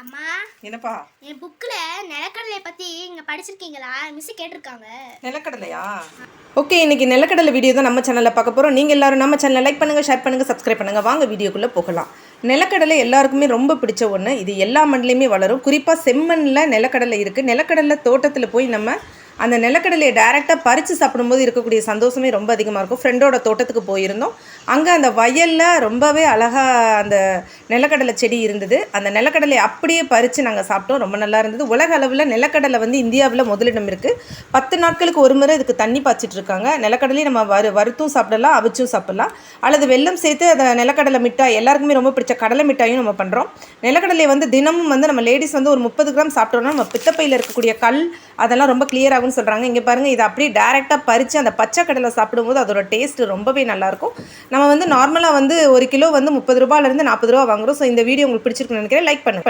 அம்மா என்னப்பா? என் புக்கில் நிலக்கடலை பற்றி இங்கே படிச்சிருக்கீங்களா? மிஸ் கேட்டிருக்காங்க. நிலக்கடலையா? ஓகே இன்னைக்கு நிலக்கடலை வீடியோ தான் நம்ம சேனலில் பார்க்க போகிறோம் நீங்கள் எல்லாரும் நம்ம சேனலை லைக் பண்ணுங்கள் ஷேர் பண்ணுங்கள் சப்ஸ்கிரைப் பண்ணுங்கள் வாங்க வீடியோக்குள்ளே போகலாம். நிலக்கடலை எல்லாருக்குமே ரொம்ப பிடிச்ச ஒன்று இது எல்லா மண்ணிலையுமே வளரும். குறிப்பாக செம்மண்ணில் நிலக்கடலை இருக்குது நிலக்கடலை தோட்டத்தில் போய் நம்ம அந்த நிலக்கடலையை டைரெக்டாக பறித்து சாப்பிடும்போது இருக்கக்கூடிய சந்தோஷமே ரொம்ப அதிகமாக இருக்கும். ஃப்ரெண்டோட தோட்டத்துக்கு போயிருந்தோம். அங்கே அந்த வயலில் ரொம்பவே அழகாக அந்த நிலக்கடலை செடி இருந்தது. அந்த நிலக்கடலையை அப்படியே பறித்து நாங்கள் சாப்பிட்டோம். ரொம்ப நல்லா இருந்தது. உலக அளவில் நிலக்கடலை வந்து இந்தியாவில் முதலிடம் இருக்குது பத்து நாட்களுக்கு ஒரு முறை இதுக்கு தண்ணி பாய்ச்சிட்டு இருக்காங்க. நிலக்கடலையும் நம்ம வறு வறுத்தும் சாப்பிடலாம் அவிச்சும் சாப்பிடலாம். அல்லது வெள்ளம் சேர்த்து அந்த நிலக்கடலை மிட்டாய் எல்லாருக்குமே ரொம்ப பிடிச்ச கடலை மிட்டாயும் நம்ம பண்ணுறோம் நிலக்கடலையை வந்து தினமும் வந்து நம்ம லேடிஸ் வந்து ஒரு முப்பது கிராம் சாப்பிட்டோம்னா நம்ம பித்தப்பையில் இருக்கக்கூடிய கல் அதெல்லாம் ரொம்ப clear ஆகும்னு சொல்கிறாங்க இங்கே பாருங்கள் இதை அப்படியே டேரெக்டாக பறித்து அந்த பச்சை கடலை சாப்பிடும்போது அதோட டேஸ்ட் ரொம்பவே நல்லாயிருக்கும். நம்ம வந்து நார்மலாக வந்து ஒரு கிலோ வந்து முப்பது ரூபாயிலேருந்து நாற்பது ரூபா வாங்குறோம். ஸோ இந்த வீடியோ உங்களுக்கு பிடிச்சிருக்குன்னு நினைக்கிறேன். லைக் பண்ணுங்கள்